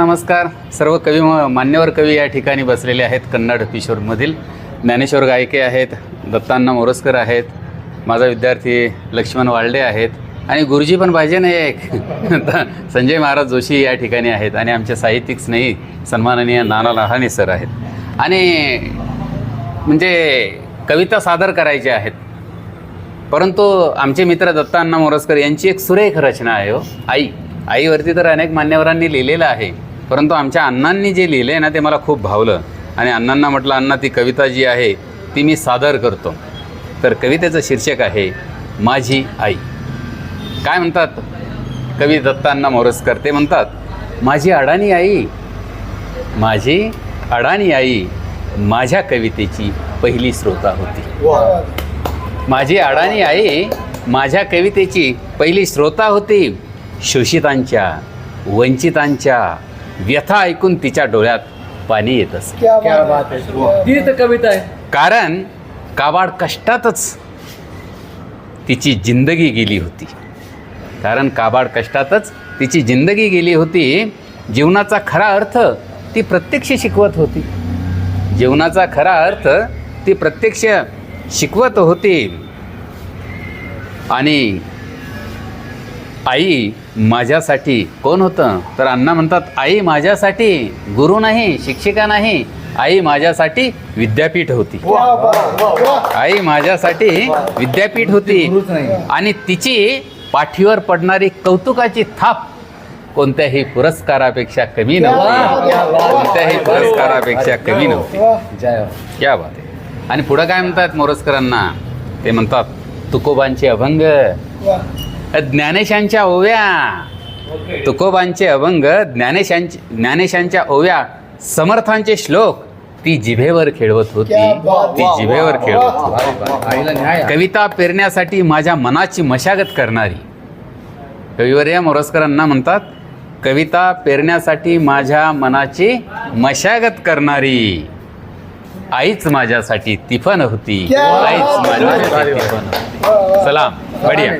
नमस्कार. सर्व कवी मान्यवर कवी या ठिकाणी बसलेले आहेत कन्नड किशोरमधील. ज्ञानेश्वर गायके आहेत दत्तांना मोरसकर आहेत माझा विद्यार्थी लक्ष्मण वाळडे आहेत आणि गुरुजी पण पाहिजे ना एक. संजय महाराज जोशी या ठिकाणी आहेत आणि आमचे साहित्यिक स्नेही सन्माननीय नाना लहाने सर आहेत. आणि म्हणजे कविता सादर करायच्या आहेत. परंतु आमचे मित्र दत्तांना मोरसकर यांची एक सुरेख रचना आहे हो. आई आईवरती तर अनेक मान्यवरांनी लिहिलेलं आहे. परंतु आमच्या अण्णांनी जे लिहिले आहे ना ते मला खूप भावलं. आणि अण्णांना म्हटलं अण्णा ती कविता जी आहे ती मी सादर करतो. तर कवितेचं शीर्षक आहे माझी आई. काय म्हणतात? कवी दत्तांना मोरसकर ते म्हणतात माझी अडाणी आई माझी अडाणी आई माझ्या कवितेची पहिली श्रोता होती. माझी अडाणी आई माझ्या कवितेची पहिली श्रोता होती शोषितांच्या वंचितांच्या व्यथा ऐकून तिच्या डोळ्यात पाणी येत असे. क्या बात है. ती तर कविता आहे. कारण काबाड कष्टातच तिची जिंदगी गेली होती. कारण काबाड कष्टातच तिची जिंदगी गेली होती. जीवनाचा खरा अर्थ ती प्रत्यक्ष शिकवत होती. जीवनाचा खरा अर्थ ती प्रत्यक्ष शिकवत होती. आणि आई माझ्यासाठी. कोण होतं? तर अण्णा म्हणतात आई माझ्यासाठी. गुरु नाही शिक्षिका नाही. आई माझ्यासाठी विद्यापीठ होती. आई माझ्यासाठी विद्यापीठ होती. आणि तिची पाठीवर पडणारी कौतुकाची थाप कोणत्याही पुरस्कारापेक्षा कमी नव्हती. कोणत्याही पुरस्कारापेक्षा कमी नव्हती. जय क्या बात आहे. आणि पुढं काय म्हणतात मोरजकरांना ते म्हणतात तुकोबांचे अभंग. ज्ञानेशांच्या ओव्या. तुकोबांचे अभंग ज्ञानेशांचे ज्ञानेशांच्या ओव्या समर्थांचे श्लोक ती जिभेवर खेळवत होती. ती जिभेवर खेळवत होती. कविता पेरण्यासाठी माझ्या मनाची मशागत करणारी. कविवर्य मोरजकरांना म्हणतात कविता पेरण्यासाठी माझ्या मनाची मशागत करणारी. आईच माझ्यासाठी तिफन होती. आईच माझ्यासाठी तिफन होती. सलाम बढिया.